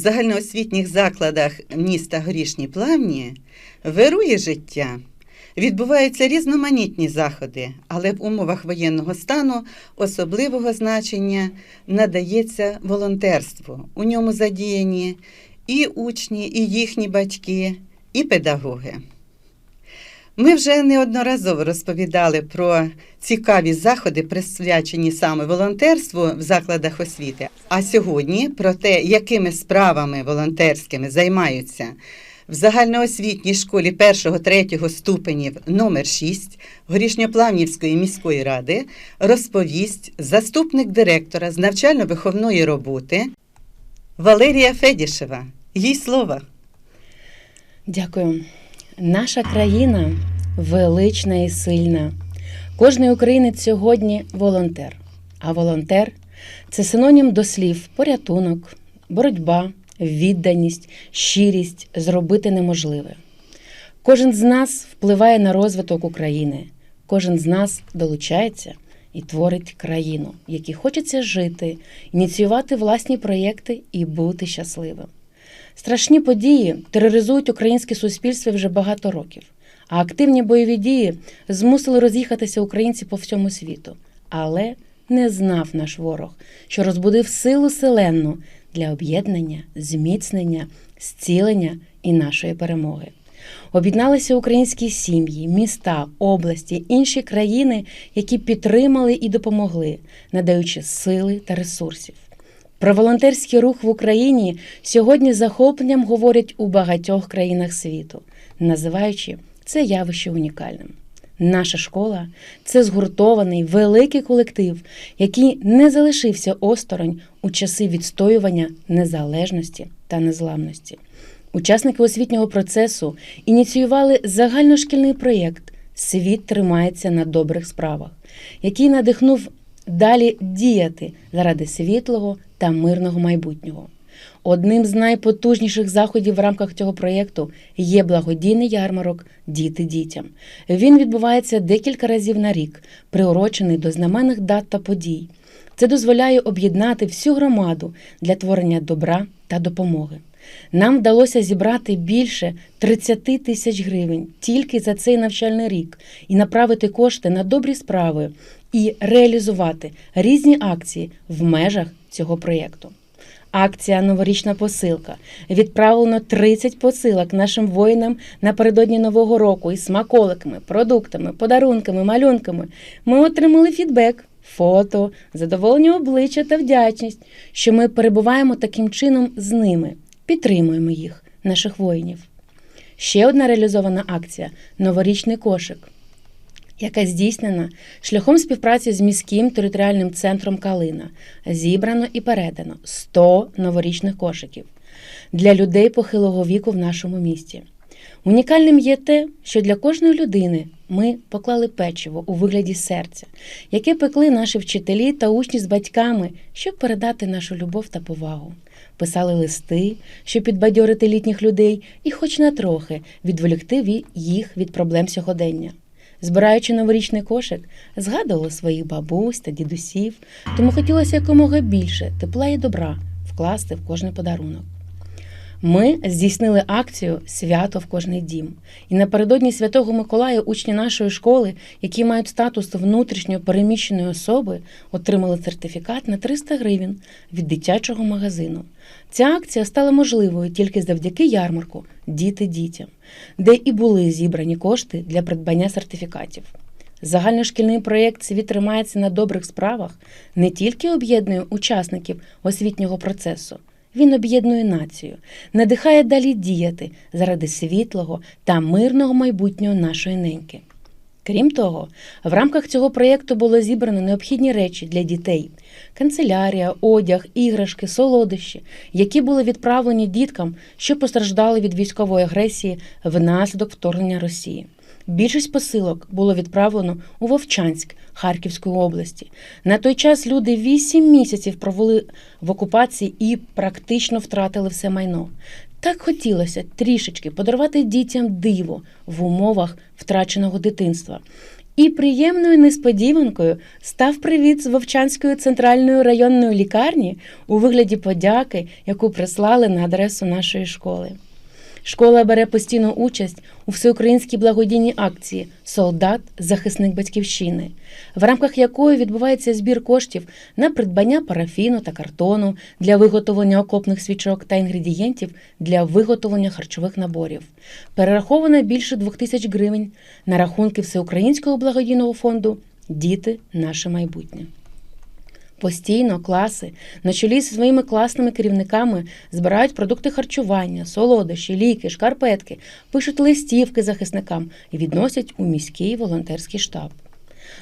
загальноосвітніх закладах міста Горішні Плавні вирує життя. Відбуваються різноманітні заходи, але в умовах воєнного стану особливого значення надається волонтерству. У ньому задіяні і учні, і їхні батьки, і педагоги. Ми вже неодноразово розповідали про цікаві заходи, присвячені саме волонтерству в закладах освіти. А сьогодні про те, якими справами волонтерськими займаються в загальноосвітній школі 1-3 ступенів номер 6 Горішньоплавнівської міської ради розповість заступник директора з навчально-виховної роботи Валерія Федішева. Їй слово. Дякую. Наша країна велична і сильна. Кожний українець сьогодні волонтер. А волонтер це синонім до слів порятунок, боротьба, відданість, щирість, зробити неможливе. Кожен з нас впливає на розвиток України, кожен з нас долучається і творить країну, в якій хочеться жити, ініціювати власні проєкти і бути щасливим. Страшні події тероризують українське суспільство вже багато років, а активні бойові дії змусили роз'їхатися українці по всьому світу. Але не знав наш ворог, що розбудив силу селенну для об'єднання, зміцнення, зцілення і нашої перемоги. Об'єдналися українські сім'ї, міста, області, інші країни, які підтримали і допомогли, надаючи сили та ресурсів. Про волонтерський рух в Україні сьогодні захопленням говорять у багатьох країнах світу, називаючи це явище унікальним. Наша школа це згуртований великий колектив, який не залишився осторонь у часи відстоювання незалежності та незламності. Учасники освітнього процесу ініціювали загальношкільний проєкт Світ тримається на добрих справах, який надихнув далі діяти заради світлого та мирного майбутнього. Одним з найпотужніших заходів в рамках цього проєкту є благодійний ярмарок Діти дітям. Він відбувається декілька разів на рік, приурочений до знаменних дат та подій. Це дозволяє об'єднати всю громаду для творення добра та допомоги. Нам вдалося зібрати більше 30 тисяч гривень тільки за цей навчальний рік і направити кошти на добрі справи і реалізувати різні акції в межах цього проєкту. Акція Новорічна посилка. Відправлено 30 посилок нашим воїнам напередодні Нового року із смаколиками, продуктами, подарунками, малюнками. Ми отримали фідбек, фото, задоволення обличчя та вдячність, що ми перебуваємо таким чином з ними, підтримуємо їх, наших воїнів. Ще одна реалізована акція новорічний кошик яка здійснена шляхом співпраці з міським територіальним центром Калина. Зібрано і передано 100 новорічних кошиків для людей похилого віку в нашому місті. Унікальним є те, що для кожної людини ми поклали печиво у вигляді серця, яке пекли наші вчителі та учні з батьками, щоб передати нашу любов та повагу. Писали листи, щоб підбадьорити літніх людей і, хоч на трохи, відволікти їх від проблем сьогодення. Збираючи новорічний кошик, згадували своїх бабусь та дідусів, тому хотілося якомога більше тепла і добра вкласти в кожний подарунок. Ми здійснили акцію Свято в кожний дім. І напередодні Святого Миколая учні нашої школи, які мають статус внутрішньо переміщеної особи, отримали сертифікат на 300 гривень від дитячого магазину. Ця акція стала можливою тільки завдяки ярмарку Діти дітям, де і були зібрані кошти для придбання сертифікатів. Загальношкільний проєкт «Світ тримається на добрих справах не тільки об'єднує учасників освітнього процесу, він об'єднує націю, надихає далі діяти заради світлого та мирного майбутнього нашої неньки. Крім того, в рамках цього проєкту було зібрано необхідні речі для дітей: канцелярія, одяг, іграшки, солодощі, які були відправлені діткам, що постраждали від військової агресії внаслідок вторгнення Росії. Більшість посилок було відправлено у Вовчанськ Харківської області. На той час люди вісім місяців провели в окупації і практично втратили все майно. Так хотілося трішечки подарувати дітям диво в умовах втраченого дитинства. І приємною несподіванкою став привіт з Вовчанської центральної районної лікарні у вигляді подяки, яку прислали на адресу нашої школи. Школа бере постійну участь у всеукраїнській благодійній акції Солдат, захисник батьківщини, в рамках якої відбувається збір коштів на придбання парафіну та картону для виготовлення окопних свічок та інгредієнтів для виготовлення харчових наборів. Перераховано більше двох тисяч гривень на рахунки Всеукраїнського благодійного фонду Діти наше майбутнє. Постійно класи на чолі зі своїми класними керівниками збирають продукти харчування, солодощі, ліки, шкарпетки, пишуть листівки захисникам і відносять у міський волонтерський штаб.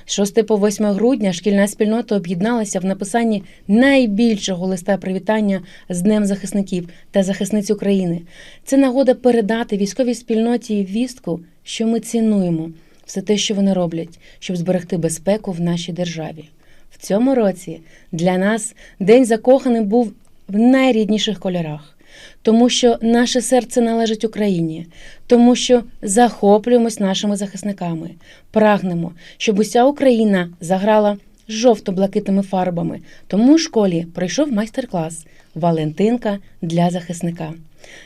З 6 по 8 грудня шкільна спільнота об'єдналася в написанні найбільшого листа привітання з Днем захисників та захисниць України. Це нагода передати військовій спільноті вістку, що ми цінуємо все те, що вони роблять, щоб зберегти безпеку в нашій державі. В цьому році для нас День закоханих був в найрідніших кольорах, тому що наше серце належить Україні, тому що захоплюємось нашими захисниками, прагнемо, щоб уся Україна заграла жовто-блакитними фарбами. Тому у школі пройшов майстер-клас Валентинка для захисника.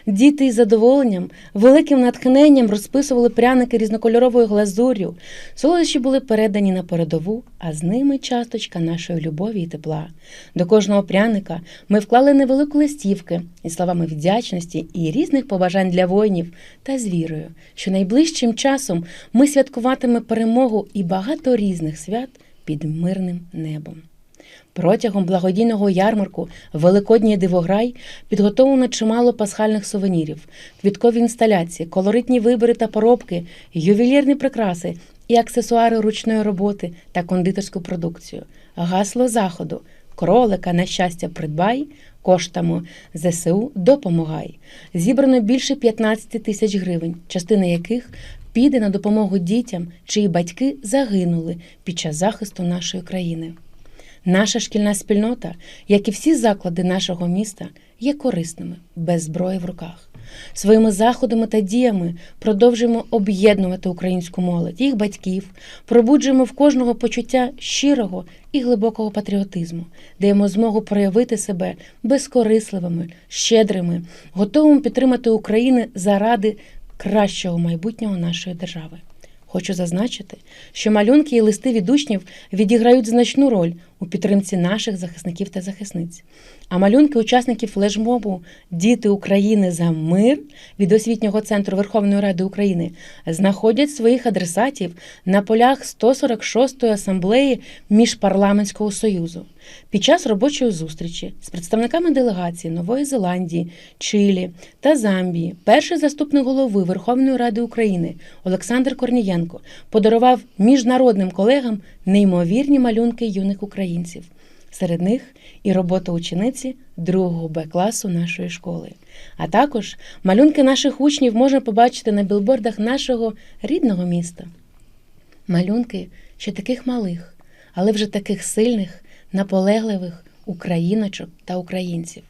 Діти із задоволенням, великим натхненням розписували пряники різнокольоровою глазур'ю. Солодощі були передані на передову, а з ними часточка нашої любові і тепла. До кожного пряника ми вклали невелику листівки із словами вдячності і різних побажань для воїнів та з вірою, що найближчим часом ми святкуватиме перемогу і багато різних свят під мирним небом. Протягом благодійного ярмарку Великодній дивограй підготовлено чимало пасхальних сувенірів, квіткові інсталяції, колоритні вибори та поробки, ювелірні прикраси і аксесуари ручної роботи та кондитерську продукцію. Гасло заходу кролика на щастя придбай, коштами ЗСУ допомагай. Зібрано більше 15 тисяч гривень, частина яких піде на допомогу дітям, чиї батьки загинули під час захисту нашої країни. Наша шкільна спільнота, як і всі заклади нашого міста, є корисними, без зброї в руках. Своїми заходами та діями продовжуємо об'єднувати українську молодь, їх батьків, пробуджуємо в кожного почуття щирого і глибокого патріотизму, даємо змогу проявити себе безкорисливими, щедрими, готовими підтримати Україну заради кращого майбутнього нашої держави. Хочу зазначити, що малюнки і листи від учнів відіграють значну роль у підтримці наших захисників та захисниць. А малюнки учасників флешмобу Діти України за мир від освітнього центру Верховної Ради України знаходять своїх адресатів на полях 146-ї асамблеї Міжпарламентського союзу. Під час робочої зустрічі з представниками делегації Нової Зеландії, Чилі та Замбії перший заступник голови Верховної Ради України Олександр Корнієнко подарував міжнародним колегам неймовірні малюнки юних українців. Серед них і робота учениці другого Б класу нашої школи. А також малюнки наших учнів можна побачити на білбордах нашого рідного міста. Малюнки ще таких малих, але вже таких сильних, наполегливих україночок та українців.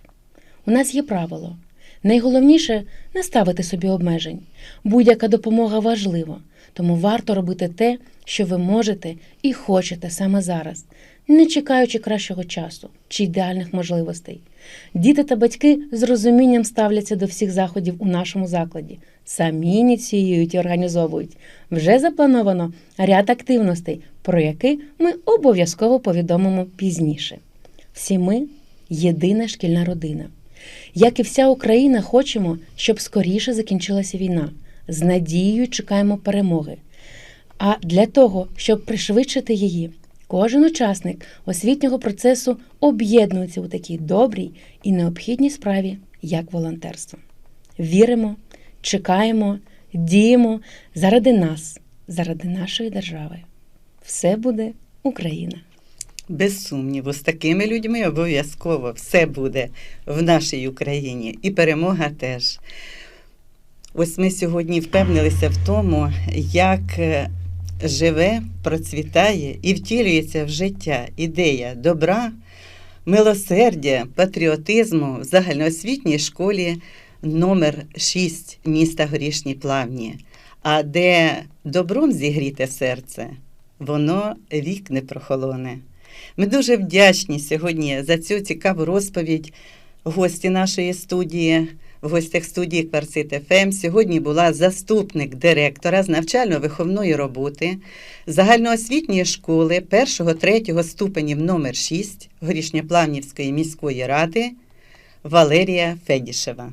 У нас є правило. Найголовніше не ставити собі обмежень. Будь-яка допомога важлива, тому варто робити те, що ви можете і хочете саме зараз, не чекаючи кращого часу чи ідеальних можливостей. Діти та батьки з розумінням ставляться до всіх заходів у нашому закладі, самі ініціюють і організовують. Вже заплановано ряд активностей, про які ми обов'язково повідомимо пізніше. Всі ми єдина шкільна родина. Як і вся Україна, хочемо, щоб скоріше закінчилася війна. З надією чекаємо перемоги. А для того, щоб пришвидшити її, кожен учасник освітнього процесу об'єднується у такій добрій і необхідній справі, як волонтерство. Віримо, чекаємо, діємо заради нас, заради нашої держави. Все буде Україна! Без сумніву, з такими людьми обов'язково все буде в нашій Україні і перемога теж. Ось ми сьогодні впевнилися в тому, як е, живе, процвітає і втілюється в життя ідея добра, милосердя, патріотизму в загальноосвітній школі номер 6 міста Горішні Плавні. А де добром зігріте серце, воно вік не прохолоне. Ми дуже вдячні сьогодні за цю цікаву розповідь гості нашої студії. В гостях студії Кварцит ФМ сьогодні була заступник директора з навчально-виховної роботи загальноосвітньої школи 1-3 ступенів номер 6 Горішньоплавнівської міської ради Валерія Федішева.